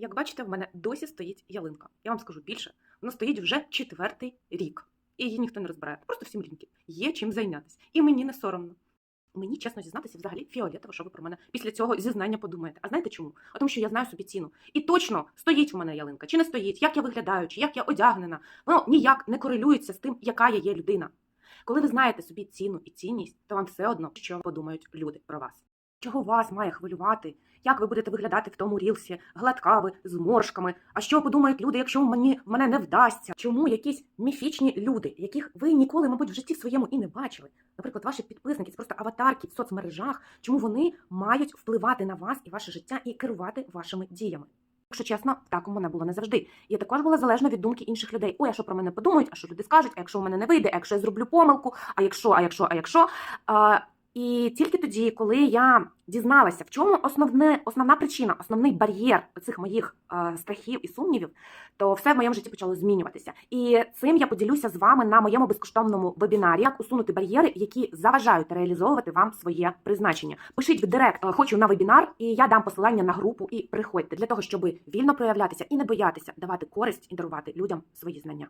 Як бачите, в мене досі стоїть ялинка. Я вам скажу більше, вона стоїть вже четвертий рік. І її ніхто не розбирає. Просто всім ліньки. Є чим зайнятися. І мені не соромно. Мені, чесно зізнатися, взагалі фіолетово, що ви про мене після цього зізнання подумаєте. А знаєте чому? А Тому що я знаю собі ціну. І точно стоїть в мене ялинка, чи не стоїть, як я виглядаю, чи як я одягнена. Воно ніяк не корелюється з тим, яка я є людина. Коли ви знаєте собі ціну і цінність, то вам все одно, що подумають люди про вас. Чого вас має хвилювати? Як ви будете виглядати в тому рілсі, гладкави, з моршками? А що подумають люди, якщо мені мене не вдасться? Чому якісь міфічні люди, яких ви ніколи, мабуть, в житті своєму і не бачили? Наприклад, ваші підписники, просто аватарки в соцмережах, чому вони мають впливати на вас і ваше життя і керувати вашими діями? Якщо чесно, так у мене було не завжди. Я також була залежна від думки інших людей. Ой, а що про мене подумають, а що люди скажуть, а якщо у мене не вийде, а якщо я зроблю помилку, а якщо, а якщо, а якщо. А, і тільки тоді, коли я дізналася, в чому основне, основна причина, основний бар'єр цих моїх е, страхів і сумнівів, то все в моєму житті почало змінюватися. І цим я поділюся з вами на моєму безкоштовному вебінарі, як усунути бар'єри, які заважають реалізовувати вам своє призначення. Пишіть в директ е, хочу на вебінар, і я дам посилання на групу і приходьте для того, щоб вільно проявлятися і не боятися давати користь і дарувати людям свої знання.